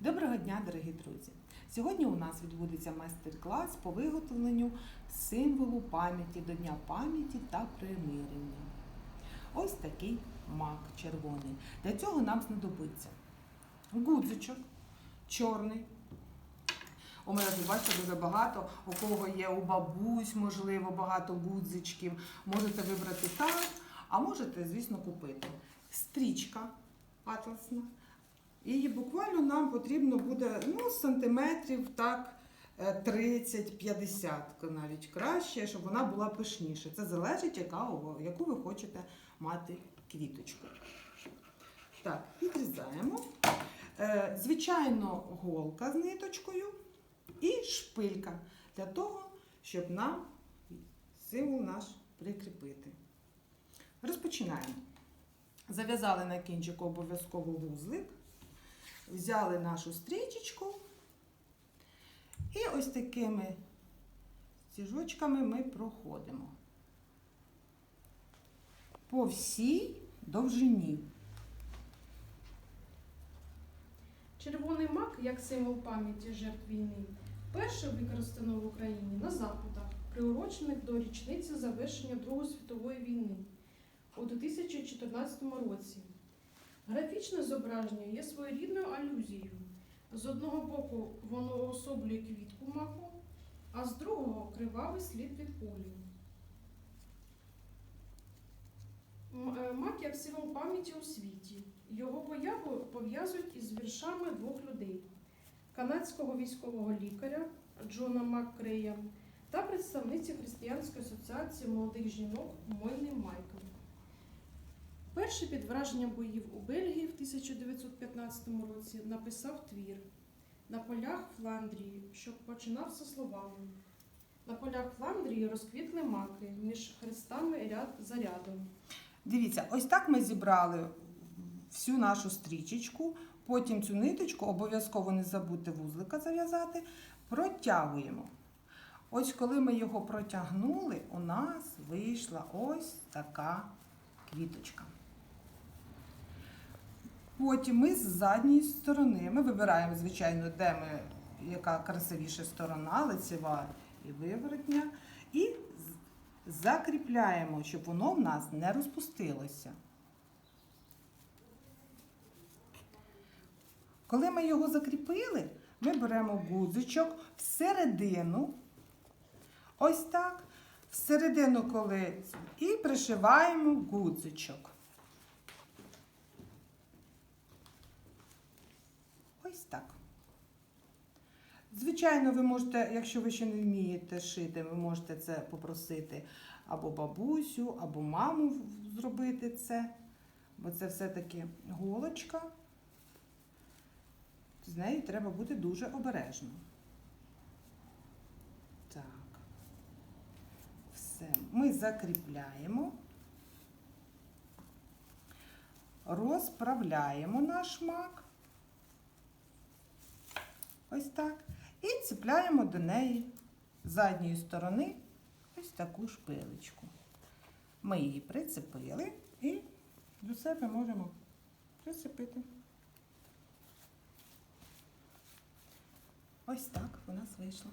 Доброго дня, дорогі друзі! Сьогодні у нас відбудеться майстер-клас по виготовленню символу пам'яті до Дня пам'яті та примирення. Ось такий мак червоний. Для цього нам знадобиться гудзичок чорний. У мене тут бачите дуже багато. У кого є у бабусь, можливо, багато гудзичків. Можете вибрати так, а можете, звісно, купити. Стрічка атласна. І буквально нам потрібно буде ну, сантиметрів так е, 30-50 навіть краще, щоб вона була пишніше. Це залежить, яка, яку ви хочете мати квіточку. Так, відрізаємо. Е, Звичайно, голка з ниточкою і шпилька для того, щоб нам символ наш прикріпити. Розпочинаємо. Зав'язали на кінчику обов'язково вузлик, взяли нашу стрічечку і ось такими стіжочками ми проходимо по всій довжині. Червоний мак як символ пам'яті жертв війни вперше використано в Україні на заходах, приурочених до річниці завершення Другої світової війни у 2014 році. Графічне зображення є своєрідною алюзією. З одного боку воно уособлює квітку маку, а з другого кривавий слід від кулі. Е, Мак як символ пам'яті у світі. Його появу пов'язують із віршами двох людей: канадського військового лікаря Джона Маккрея та представниці Християнської асоціації молодих жінок Мойни Майкл. Перший під враженням боїв у Бельгії в 1915 році написав твір на полях Фландрії, що починався словами. На полях Фландрії розквітли маки між хрестами ряд за рядом. Дивіться, ось так ми зібрали всю нашу стрічечку. Потім цю ниточку обов'язково не забудьте вузлика зав'язати. Протягуємо. Ось коли ми його протягнули, у нас вийшла ось така квіточка. Потім ми з задньої сторони, ми вибираємо, звичайно, де ми, яка красивіша сторона, лицева і виворотня. І закріпляємо, щоб воно в нас не розпустилося. Коли ми його закріпили, ми беремо гудзичок всередину, ось так, всередину коли і пришиваємо гудзичок. Ось так. Звичайно, ви можете, якщо ви ще не вмієте шити, ви можете це попросити або бабусю, або маму зробити це. Бо це все-таки голочка. З нею треба бути дуже обережним. Так. Все. Ми закріпляємо. Розправляємо наш мак. Ось так. І ціпляємо до неї з задньої сторони ось таку шпилечку. Ми її прицепили і до себе можемо прицепити. Ось так у нас вийшло.